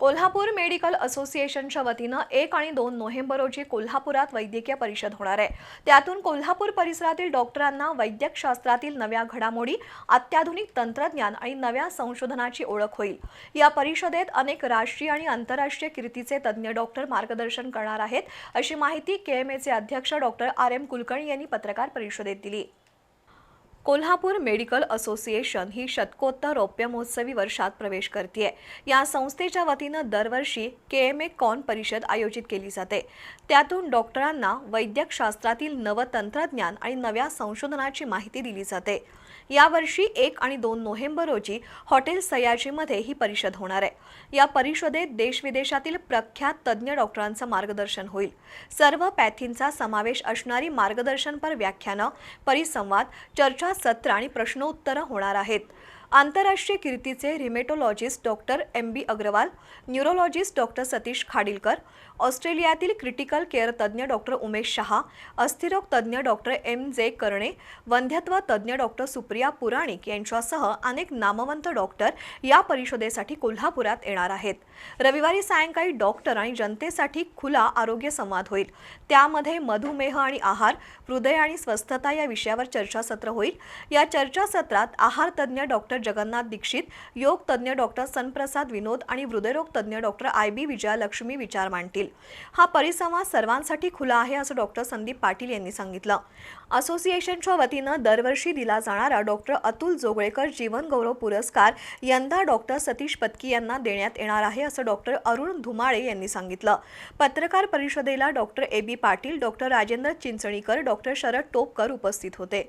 Kolhapur medical असोसिएशनच्या वतीनं एक आणि दोन नोव्हेंबर रोजी कोल्हापुरात वैद्यकीय परिषद होणार आहे. त्यातून कोल्हापूर परिसरातील डॉक्टरांना वैद्यकशास्त्रातील नव्या घडामोडी अत्याधुनिक तंत्रज्ञान आणि नव्या संशोधनाची ओळख होईल. या परिषदेत अनेक राष्ट्रीय आणि आंतरराष्ट्रीय कीर्तीचे तज्ज्ञ डॉक्टर मार्गदर्शन करणार आहेत अशी माहिती केएमएचे अध्यक्ष डॉक्टर आर एम कुलकर्णी यांनी पत्रकार परिषदेत दिली. कोल्हापूर मेडिकल असोसिएशन ही शतकोत्तर रौप्य महोत्सवी वर्षात प्रवेश करते या संस्थेच्या वतीनं दरवर्षी के एम ए कॉन परिषद आयोजित केली जाते. त्यातून डॉक्टरांना वैद्यकशास्त्रातील नवतंत्रज्ञान आणि नव्या संशोधनाची माहिती दिली जाते. यावर्षी एक आणि दोन नोव्हेंबर रोजी हॉटेल सयाजीमध्ये ही परिषद होणार आहे. या परिषदेत देशविदेशातील प्रख्यात तज्ज्ञ डॉक्टरांचं मार्गदर्शन होईल. सर्व पॅथींचा समावेश असणारी मार्गदर्शनपर व्याख्यानं परिसंवाद चर्चा सत्र आणि प्रश्नोत्तरं होणार आहेत. आंतरराष्ट्रीय कीर्तीचे rheumatologist doctor M B Agarwal neurologist doctor Satish Khadilkar ऑस्ट्रेलियातील क्रिटिकल केअर तज्ज्ञ डॉक्टर उमेश शहा अस्थिरोग तज्ज्ञ डॉक्टर एम जे कर्णे वंध्यत्व तज्ज्ञ डॉक्टर सुप्रिया पुराणिक यांच्यासह अनेक नामवंत डॉक्टर या परिषदेसाठी कोल्हापुरात येणार आहेत. रविवारी सायंकाळी डॉक्टर आणि जनतेसाठी खुला आरोग्य संवाद होईल. त्यामध्ये मधुमेह आणि आहार हृदय आणि स्वस्थता या विषयावर चर्चासत्र होईल. या चर्चासत्रात आहार तज्ज्ञ डॉक्टर जगन्नाथ दीक्षित योग तज्ज्ञ डॉक्टर सनप्रसाद विनोद आणि हृदयरोग तज्ज्ञ डॉक्टर आय बी विजयालक्ष्मी विचार मांडतील. हा परिसंवाद सर्वांसाठी खुला आहे असं डॉक्टर संदीप पाटील यांनी सांगितलं. असोसिएशनच्या वतीनं दरवर्षी दिला जाणारा डॉक्टर अतुल जोगळेकर जीवनगौरव पुरस्कार यंदा डॉक्टर सतीश पत्की यांना देण्यात येणार आहे असं डॉक्टर अरुण धुमाळे यांनी सांगितलं. पत्रकार परिषदेला doctor A B Patil doctor Rajendra Chinchanikar doctor Sharad Topkar उपस्थित होते.